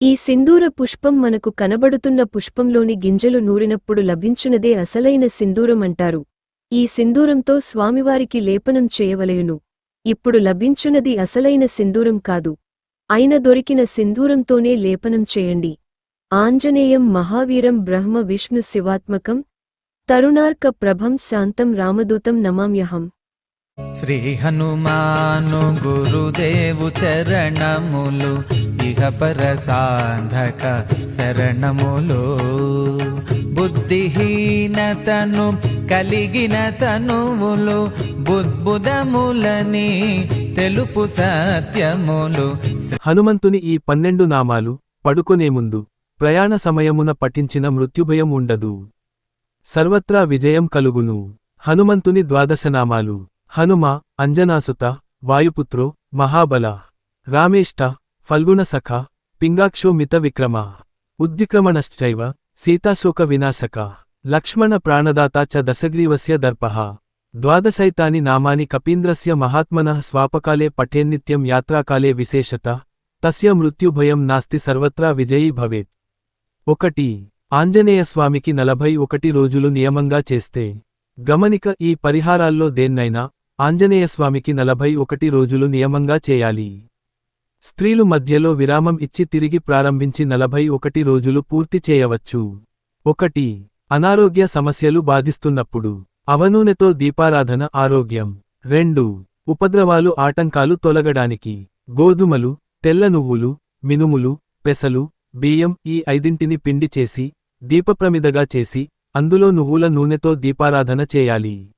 ఈ సింధూర పుష్పం మనకు కనబడుతున్న పుష్పంలోని గింజలు నూరినప్పుడు లభించునదే అసలైన సింధూరం అంటారు ఈ సింధూరంతో స్వామివారికి లేపనం చేయవలయును ఇప్పుడు లభించునది అసలైన సింధూరం కాదు. అయిన దొరికిన సింధూరంతోనే లేపనం చేయండి. ఆంజనేయం మహావీరం బ్రహ్మ విష్ణు శివాత్మకం తరుణార్క ప్రభం శాంతం రామదూతం నమామ్యహం. శ్రీ హనుమాను గురుదేవు చరణములు ఇహపర సాధక శరణములు. బుద్ధిహీనతను కలిగిన తనువులు బుద్భుదములని తెలుపు సత్యములు. హనుమంతుని ఈ పన్నెండు నామాలు పడుకునే ముందు ప్రయాణ సమయమున పఠించిన మృత్యుభయం ఉండదు. సర్వత్రా విజయం కలుగును. హనుమంతుని ద్వాదశనామాలు. హనుమ అంజనాసుత వాయుపుత్రో మహాబల రామేష్ట ఫల్గుణ సఖ పింగాక్షో మిత విక్రమ ఉద్దిక్రమణశ్చైవ సీతాశోక వినాశక లక్ష్మణ ప్రాణదాత చ దశగ్రీవస్య దర్పః ద్వాదశైతాని నామాని కపీంద్రస్య మహాత్మనః స్వాపకాలే పఠేన్నిత్యం యాత్రాకాలే విశేషత తస్య మృత్యుభయం నాస్తి సర్వత్రా విజయీ భవేత్. ఒకటి ఆంజనేయస్వామికి నలభై ఒకటి రోజులు నియమంగా చేస్తే గమనిక ఈ పరిహారాల్లో దేన్నైనా ఆంజనేయస్వామికి నలభై ఒకటి రోజులు నియమంగా చేయాలి. స్త్రీలు మధ్యలో విరామం ఇచ్చి తిరిగి ప్రారంభించి నలభై ఒకటి రోజులు పూర్తి చేయవచ్చు. ఒకటి. అనారోగ్య సమస్యలు బాధిస్తున్నప్పుడు. అవనూనెతో దీపారాధన ఆరోగ్యం. రెండు. ఉపద్రవాలు ఆటంకాలు తొలగడానికి. గోధుమలు తెల్ల నువ్వులు మినుములు పెసలు బియ్యం ఈ ఐదింటిని పిండి చేసి దీపప్రమిదగా చేసి అందులో నువ్వుల నూనెతో దీపారాధన చేయాలి.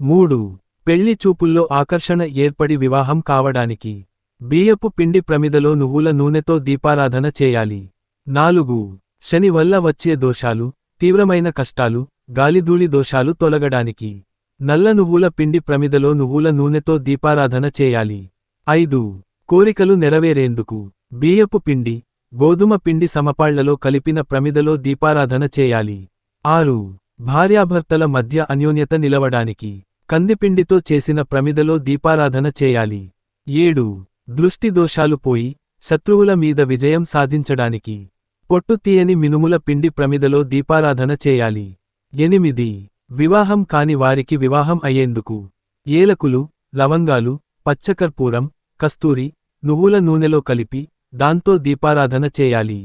మూడు. పెళ్ళి చూపుల్లో ఆకర్షణ ఏర్పడి వివాహం కావడానికి బియ్యపు పిండి ప్రమిదలో నువ్వుల నూనెతో దీపారాధన చేయాలి. నాలుగు. శని వల్ల వచ్చే దోషాలు తీవ్రమైన కష్టాలు గాలిధూళి దోషాలు తొలగడానికి నల్ల నువ్వుల పిండి ప్రమిదలో నువ్వుల నూనెతో దీపారాధన చేయాలి. ఐదు. కోరికలు నెరవేరేందుకు బియ్యపు పిండి గోధుమ పిండి సమపాళ్ళలో కలిపిన ప్రమిదలో దీపారాధన చేయాలి. ఆరు. భార్యాభర్తల మధ్య అన్యోన్యత నిలవడానికి కందిపిండితో చేసిన ప్రమిదలో దీపారాధన చేయాలి. ఏడు. దృష్టి దోషాలు పోయి శత్రువుల మీద విజయం సాధించడానికి పొట్టు తీయని మినుముల పిండి ప్రమిదలో దీపారాధన చేయాలి. ఎనిమిది. వివాహం కాని వారికి వివాహం అయ్యేందుకు ఏలకులు లవంగాలు పచ్చకర్పూరం కస్తూరి నువ్వుల నూనెలో కలిపి దాంతో దీపారాధన చేయాలి.